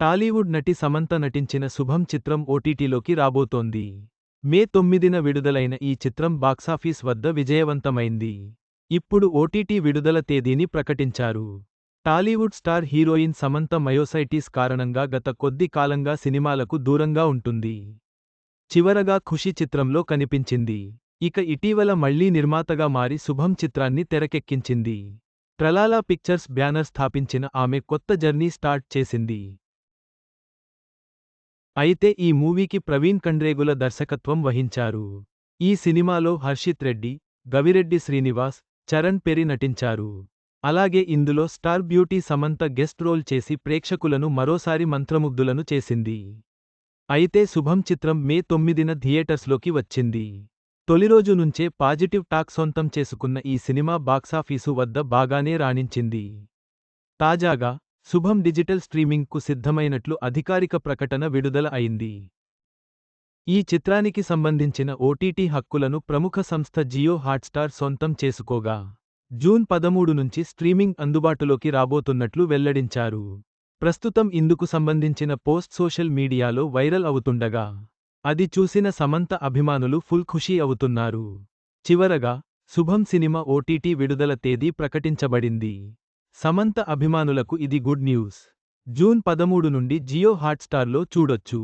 టాలీవుడ్ నటి సమంత నటించిన శుభం చిత్రం ఓటీటీలోకి రాబోతోంది. మే తొమ్మిదిన విడుదలైన ఈ చిత్రం బాక్సాఫీస్ వద్ద విజయవంతమైంది. ఇప్పుడు ఓటీటీ విడుదల తేదీని ప్రకటించారు. Tollywood star heroine Samantha myositis కారణంగా గత కొద్ది కాలంగా సినిమాలకు దూరంగా ఉంటుంది. చివరగా ఖుషి చిత్రంలో కనిపించింది. ఇక ఇటీవల మళ్ళీ నిర్మాతగా మారి శుభం చిత్రాన్ని తెరకెక్కించింది. ట్రలాలా పిక్చర్స్ బ్యానర్ స్థాపించిన ఆమె కొత్త జర్నీ స్టార్ట్ చేసింది. అయితే ఈ మూవీకి ప్రవీణ్ కండ్రేగుల దర్శకత్వం వహించారు. ఈ సినిమాలో హర్షిత్ రెడ్డి గవిరెడ్డి శ్రీనివాస్ చరణ్ పెరి నటించారు. అలాగే ఇందులో star beauty Samantha guest role చేసి ప్రేక్షకులను మరోసారి మంత్రముగ్ధులను చేసింది. అయితే శుభం చిత్రం మే తొమ్మిదిన థియేటర్స్లోకి వచ్చింది. తొలిరోజు నుంచే పాజిటివ్ టాక్ సొంతం చేసుకున్న ఈ సినిమా బాక్సాఫీసు వద్ద బాగానే రాణించింది. తాజాగా శుభం డిజిటల్ స్ట్రీమింగ్కు సిద్ధమైనట్లు అధికారిక ప్రకటన విడుదల అయింది. ఈ చిత్రానికి సంబంధించిన ఓటీటీ హక్కులను ప్రముఖ సంస్థ జియో హాట్స్టార్ సొంతం చేసుకోగా. జూన్ పదమూడు నుంచి స్ట్రీమింగ్ అందుబాటులోకి రాబోతున్నట్లు వెల్లడించారు. ప్రస్తుతం ఇందుకు సంబంధించిన పోస్ట్ సోషల్ మీడియాలో వైరల్ అవుతుండగా అది చూసిన సమంత అభిమానులు ఫుల్ ఖుషీ అవుతున్నారు. చివరగా శుభం సినిమా ఓటీటీ విడుదల తేదీ ప్రకటించబడింది. సమంత అభిమానులకు ఇది గుడ్ న్యూస్. జూన్ పదమూడు నుండి జియో హాట్స్టార్లో చూడొచ్చు.